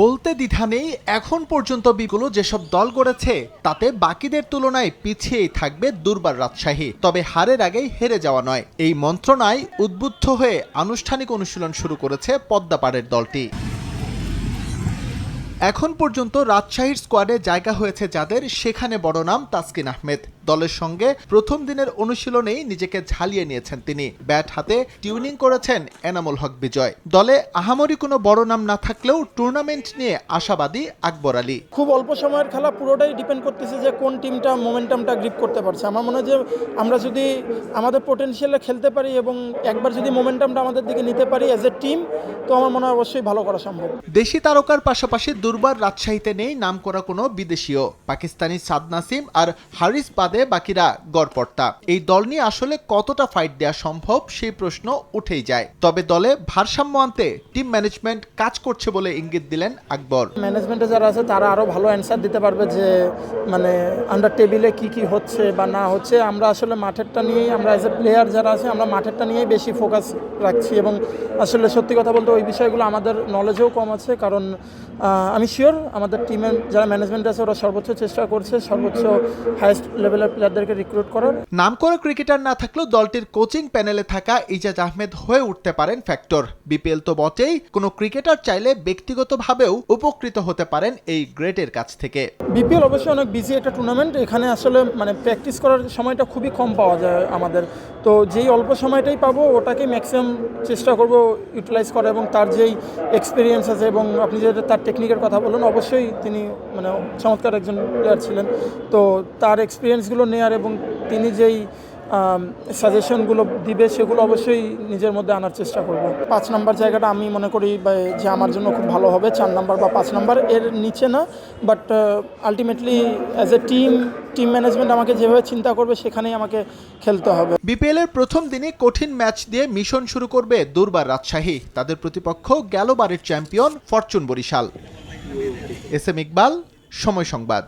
বলতে দ্বিধা নেই, এখন পর্যন্ত বিগুলো যেসব দল গড়েছে, তাতে বাকিদের তুলনায় পিছিয়েই থাকবে দুর্বার রাজশাহী, তবে হারের আগেই হেরে যাওয়া নয়। এই মন্ত্রণায় উদ্বুদ্ধ হয়ে আনুষ্ঠানিক অনুশীলন শুরু করেছে পদ্মাপাড়ের দলটি। এখন পর্যন্ত রাজশাহীর স্কোয়াডে জায়গা হয়েছে যাদের, সেখানে বড় নাম তাসকিন আহমেদ। দলের সঙ্গে প্রথম দিনের অনুশীলনেই নিজেকে ঝালিয়ে নিয়েছেন তিনি। ব্যাট হাতে টিউনিং করেছেন এনামুল হক বিজয়। দলে আহামরি কোনো বড় নাম না থাকলেও টুর্নামেন্ট নিয়ে আশাবাদী আকবর আলী। খুব অল্প সময়ের খেলা পুরোটাই ডিপেন্ড করতেছে যে কোন টিমটা মোমেন্টামটা গ্রিপ করতে পারছে। আমার মনে হয় যে আমরা যদি আমাদের পোটেনশিয়ালে খেলতে পারি এবং একবার যদি মোমেন্টামটা আমাদের দিকে নিতে পারি অ্যাজ এ টিম তো আমার মনে হয় অবশ্যই ভালো করা সম্ভব। দেশি তারকার পাশাপাশি দুর্বার রাজশাহীতে নেই নাম করা কোনো বিদেশিও পাকিস্তানি সাদ নাসিম আর হারিস বাদে বাকিরা গড়পড়তা। এই দল নিয়ে আসলে কতটা ফাইট দেওয়া সম্ভব সেই প্রশ্ন উঠেই যায়। তবে দলে ভারসাম্য আনতে টিম ম্যানেজমেন্ট কাজ করছে বলে ইঙ্গিত দিলেন আকবর। ম্যানেজমেন্টে যারা আছে, তারা আরও ভালো অ্যান্সার দিতে পারবে যে মানে আন্ডার টেবিলে কি কি হচ্ছে বা না হচ্ছে। আমরা আসলে মাঠেরটা নিয়েই, আমরা অ্যাজ এ প্লেয়ার যারা আছে, আমরা মাঠেরটা নিয়েই বেশি ফোকাস রাখছি এবং আসলে সত্যি কথা বলতে ওই বিষয়গুলো আমাদের নলেজেও কম আছে কারণ আমি শিওর আমাদের টিমের যারা ম্যানেজমেন্ট আছে ওরা সর্বোচ্চ চেষ্টা করছে সর্বোচ্চ হাইয়েস্ট লেভেলের প্লেয়ারদেরকে রিক্রুট করার। নাম করা ক্রিকেটার না থাকলেও দলটির কোচিং প্যানেলে থাকা ইজাজ আহমেদ হয়ে উঠতে পারেন ফ্যাক্টর বিপিএল তো বটেই কোনো ক্রিকেটার চাইলে ব্যক্তিগতভাবেও উপকৃত হতে পারেন এই গ্রেটের কাছ থেকে। বিপিএল অবশ্যই অনেক বিজি একটা টুর্নামেন্ট এখানে আসলে মানে প্র্যাকটিস করার সময়টা খুবই কম পাওয়া যায় আমাদের। তো যেই অল্প সময়টাই পাবো, ওটাকে ম্যাক্সিমাম চেষ্টা করব ইউটিলাইজ করা এবং তার যেই এক্সপিরিয়েন্স আছে এবং আপনি যেটা তার টেকনিকের কথা বললেন, অবশ্যই তিনি মানে চমৎকার একজন প্লেয়ার ছিলেন। তো তার এক্সপিরিয়েন্সগুলো নেয়ার এবং তিনি যেই সাজেশনগুলো দিবে, সেগুলো অবশ্যই নিজের মধ্যে আনার চেষ্টা করব। পাঁচ নাম্বার জায়গাটা আমি মনে করি যে আমার জন্য খুব ভালো হবে, চার নাম্বার বা পাঁচ নাম্বার, এর নিচে না but ultimately as a team team management আমাকে যেভাবে চিন্তা করবে, সেখানেই আমাকে খেলতে হবে। বিপিএল এর প্রথম দিনে কঠিন ম্যাচ দিয়ে মিশন শুরু করবে দুর্বার রাজশাহী। তাদের প্রতিপক্ষ গেল বারের champion Fortune Barishal. S M Iqbal, সময় সংবাদ।